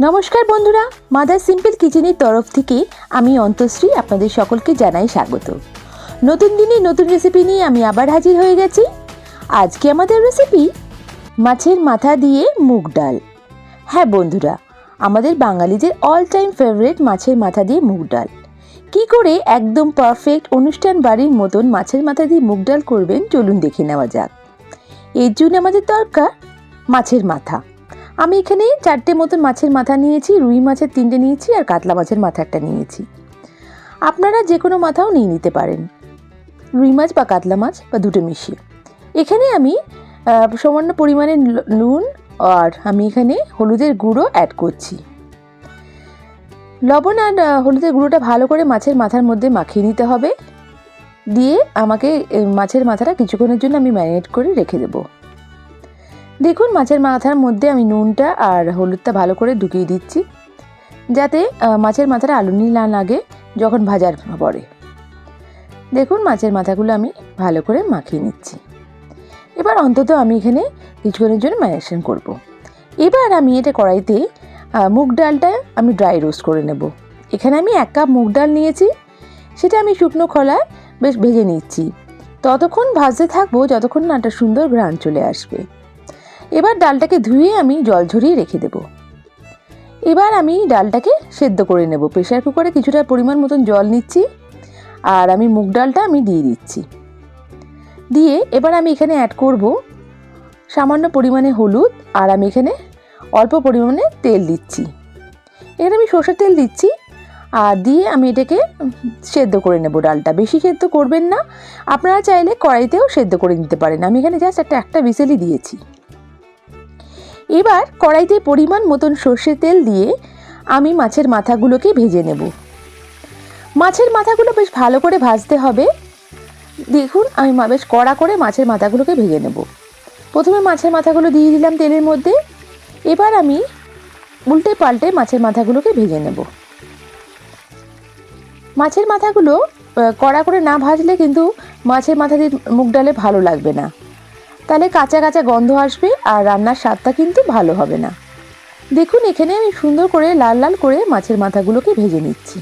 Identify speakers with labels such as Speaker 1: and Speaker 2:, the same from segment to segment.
Speaker 1: নমস্কার বন্ধুরা mother simple কিচেনের তরফ থেকে আমি অন্তশ্রী আপনাদের সকলকে জানাই স্বাগত। নতুন দিনে নতুন রেসিপি নিয়ে আমি আবার হাজির হয়ে গেছি। আজকে আমাদের রেসিপি মাছের মাথা দিয়ে মুগ ডাল। হ্যাঁ বন্ধুরা, আমাদের বাঙালিদের অল টাইম ফেভারিট মাছের মাথা দিয়ে মুগ ডাল। কি করে একদম পারফেক্ট অনুষ্ঠান বাড়ির মতন মাছের মাথা দিয়ে মুগ ডাল করবেন চলুন দেখে নেওয়া যাক। এর জন্য আমাদের দরকার মাছের মাথা। আমি এখানে চারটে মতন মাছের মাথা নিয়েছি, রুই মাছের তিনটে নিয়েছি আর কাতলা মাছের মাথা একটা নিয়েছি। আপনারা যে কোনো মাথাও নিয়ে নিতে পারেন। রুই মাছ বা কাতলা মাছ বা দুটো মিশিয়ে। এখানে আমি সামান্য পরিমাণে নুন আর আমি এখানে হলুদের গুঁড়ো অ্যাড করছি। লবণ আর হলুদের গুঁড়োটা ভালো করে মাছের মাথার মধ্যে মাখিয়ে নিতে হবে। দিয়ে আমাকে মাছের মাথাটা কিছুক্ষণের জন্য আমি ম্যারিনেট করে রেখে দেবো। দেখুন, মাছের মাথার মধ্যে আমি নুনটা আর হলুদটা ভালো করে ঢুকিয়ে দিচ্ছি, যাতে মাছের মাথাটা আলু নীল না লাগে যখন ভাজার পরে। দেখুন, মাছের মাথাগুলো আমি ভালো করে মাখিয়ে নিচ্ছি। এবার অন্তত আমি এখানে কিছুক্ষণের জন্য ম্যারিনেশন করব। এবার আমি এটা কড়াইতে মুগ ডালটা আমি ড্রাই রোস্ট করে নেব। এখানে আমি এক কাপ মুগ ডাল নিয়েছি, সেটা আমি শুকনো খোলায় বেশ ভেজে নিচ্ছি। ততক্ষণ ভাজতে থাকব, যতক্ষণ না একটা সুন্দর ঘ্রাণ চলে আসবে। এবার ডালটাকে ধুয়ে আমি জল ঝরিয়ে রেখে দেব। এবার আমি ডালটাকে সেদ্ধ করে নেব। প্রেশার কুকারে কিছুটা পরিমাণ মতন জল নিচ্ছি আর আমি মুগ ডালটা আমি দিয়ে দিচ্ছি। দিয়ে এবার আমি এখানে অ্যাড করব সামান্য পরিমাণে হলুদ আর আমি এখানে অল্প পরিমাণে তেল দিচ্ছি। এখানে আমি সর্ষের তেল দিচ্ছি আর দিয়ে আমি এটাকে সেদ্ধ করে নেব ডালটা। বেশি সেদ্ধ করবেন না। আপনারা চাইলে কড়াইতেও সেদ্ধ করে নিতে পারেন। আমি এখানে জাস্ট একটা একটা বিসেলই দিয়েছি। এবার কড়াইতে পরিমাণ মতন সর্ষের তেল দিয়ে আমি মাছের মাথাগুলোকে ভেজে নেব। মাছের মাথাগুলো বেশ ভালো করে ভাজতে হবে। দেখুন, আমি বেশ কড়া করে মাছের মাথাগুলোকে ভেজে নেব। প্রথমে মাছের মাথাগুলো দিয়ে দিলাম তেলের মধ্যে। এবার আমি উল্টে পাল্টে মাছের মাথাগুলোকে ভেজে নেব। মাছের মাথাগুলো কড়া করে না ভাজলে কিন্তু মাছের মাথা দিয়ে মুগ ডালে ভালো লাগবে না। তাহলে কাঁচা কাঁচা গন্ধ আসবে আর রান্নার স্বাদটা কিন্তু ভালো হবে না। দেখুন, এখানে আমি সুন্দর করে লাল লাল করে মাছের মাথাগুলোকে ভেজে নিচ্ছি।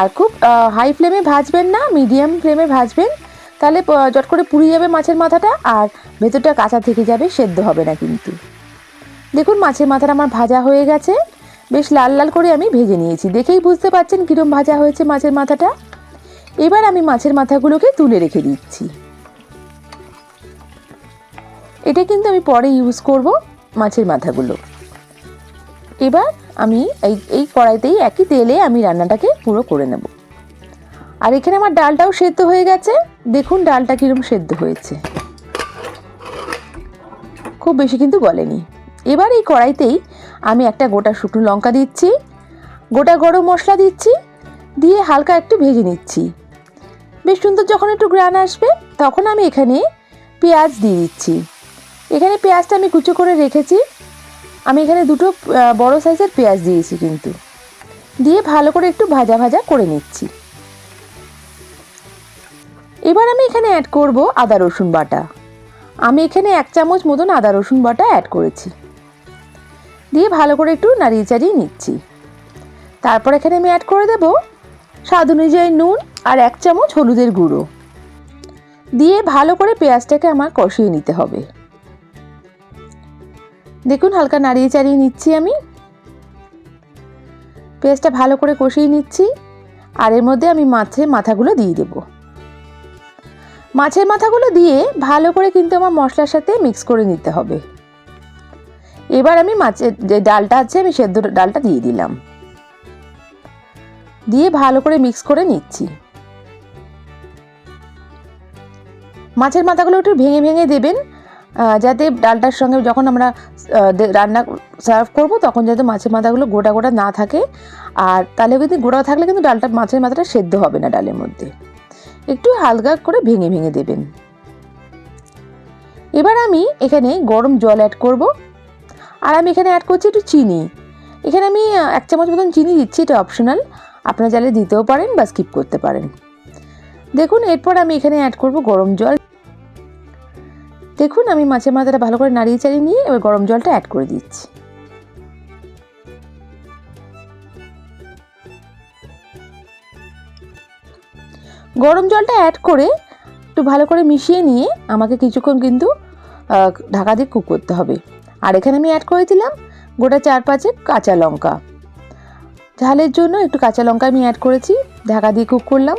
Speaker 1: আর খুব হাই ফ্লেমে ভাজবেন না মিডিয়াম ফ্লেমে ভাজবেন। তাহলে চট করে পুড়ে যাবে মাছের মাথাটা আর ভেতরটা কাঁচা থেকে যাবে, সেদ্ধ হবে না কিন্তু। দেখুন, মাছের মাথাটা আমার ভাজা হয়ে গেছে। বেশ লাল লাল করে আমি ভেজে নিয়েছি। দেখেই বুঝতে পারছেন কীরম ভাজা হয়েছে মাছের মাথাটা। এবার আমি মাছের মাথাগুলোকে তুলে রেখে দিচ্ছি। এটা কিন্তু আমি পরে ইউজ করব মাছের মাথাগুলো। এবার আমি এই এই কড়াইতেই একই তেলে আমি রান্নাটাকে পুরো করে নেব। আর এখানে আমার ডালটাও সেদ্ধ হয়ে গেছে। দেখুন ডালটা কীরকম সেদ্ধ হয়েছে। খুব বেশি কিন্তু গলেনি। এবার এই কড়াইতেই আমি একটা গোটা শুকনো লঙ্কা দিচ্ছি, গোটা গরম মশলা দিচ্ছি, দিয়ে হালকা একটু ভেজে নিচ্ছি। বেশ সুন্দর যখন একটু গ্রান আসবে, তখন আমি এখানে পেঁয়াজ দিয়ে দিচ্ছি। এখানে পেঁয়াজটা আমি কুচো করে রেখেছি। আমি এখানে দুটো বড় সাইজের পেঁয়াজ দিয়েছি কিন্তু। দিয়ে ভালো করে একটু ভাজা ভাজা করে নিচ্ছি। এবার আমি এখানে অ্যাড করব আদা, রসুন বাটা। আমি এখানে এক চামচ মতন আদা, রসুন বাটা অ্যাড করেছি। দিয়ে ভালো করে একটু নাড়িয়ে চাড়িয়ে নিচ্ছি। তারপর এখানে আমি অ্যাড করে দেব স্বাদ অনুযায়ী নুন আর এক চামচ হলুদের গুঁড়ো। দিয়ে ভালো করে পেঁয়াজটাকে আমার কষিয়ে নিতে হবে। দেখুন, হালকা নাড়িয়ে চাড়িয়ে নিচ্ছি আমি। পেঁয়াজটা ভালো করে কষিয়ে নিচ্ছি। আর এর মধ্যে আমি মাছের মাথাগুলো দিয়ে দেব। মাছের মাথাগুলো দিয়ে ভালো করে কিন্তু আমার মশলার সাথে মিক্স করে নিতে হবে। এবার আমি মাছের যে ডালটা আছে, আমি সেদ্ধ ডালটা দিয়ে দিলাম। দিয়ে ভালো করে মিক্স করে নিচ্ছি। মাছের মাথাগুলো একটু ভেঙে ভেঙে দেবেন। যাতে ডালটার সঙ্গে যখন আমরা রান্না সার্ভ করব, তখন যাতে মাছের মাথাগুলো গোটা গোটা না থাকে। আর তাহলে কিন্তু গোটা থাকলে কিন্তু ডালটা মাছের মাথাটা সেদ্ধ হবে না ডালের মধ্যে। একটু হালকা করে ভেঙে ভেঙে দেবেন। এবার আমি এখানে গরম জল অ্যাড করব। আর আমি এখানে অ্যাড করছি একটু চিনি। এখানে আমি এক চামচ মতন চিনি দিচ্ছি, এটা অপশনাল আপনারা চাইলে দিতেও পারেন বা স্কিপ করতে পারেন। দেখুন, এরপর আমি এখানে অ্যাড করব গরম জল। দেখুন, আমি মাছের মাথাটা ভালো করে নাড়িয়ে চাড়িয়ে নিয়ে এবার গরম জলটা অ্যাড করে দিচ্ছি। গরম জলটা অ্যাড করে একটু ভালো করে মিশিয়ে নিয়ে আমাকে কিছুক্ষণ কিন্তু ঢাকা দিয়ে কুক করতে হবে। আর এখানে আমি অ্যাড করে দিলাম গোটা চার পাঁচে কাঁচা লঙ্কা। ঝালের জন্য একটু কাঁচা লঙ্কা আমি অ্যাড করেছি, ঢাকা দিয়ে কুক করলাম।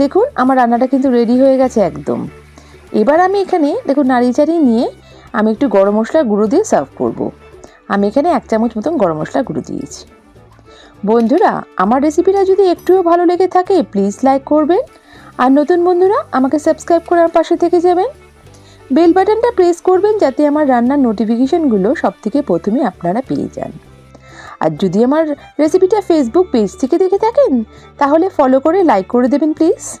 Speaker 1: দেখুন, আমার রান্নাটা কিন্তু রেডি হয়ে গেছে একদম। এবার আমি এখানে, দেখুন, নাড়িয়ে চাড়িয়ে নিয়ে আমি একটু গরম মশলার গুঁড়ো দিয়ে সার্ভ করব। আমি এখানে এক চামচ মতন গরম মশলা গুঁড়ো দিয়েছি। বন্ধুরা, আমার রেসিপিটা যদি একটুও ভালো লেগে থাকে প্লিজ লাইক করবেন। আর নতুন বন্ধুরা, আমাকে সাবস্ক্রাইব করার পাশে থেকে যাবেন। বেল বাটনটা প্রেস করবেন যাতে আমার রান্নার নোটিফিকেশনগুলো সব থেকে প্রথমে আপনারা পেয়ে যান। আর যদি আমার রেসিপিটা ফেসবুক পেজ থেকে দেখে থাকেন, তাহলে ফলো করে লাইক করে দেবেন প্লিজ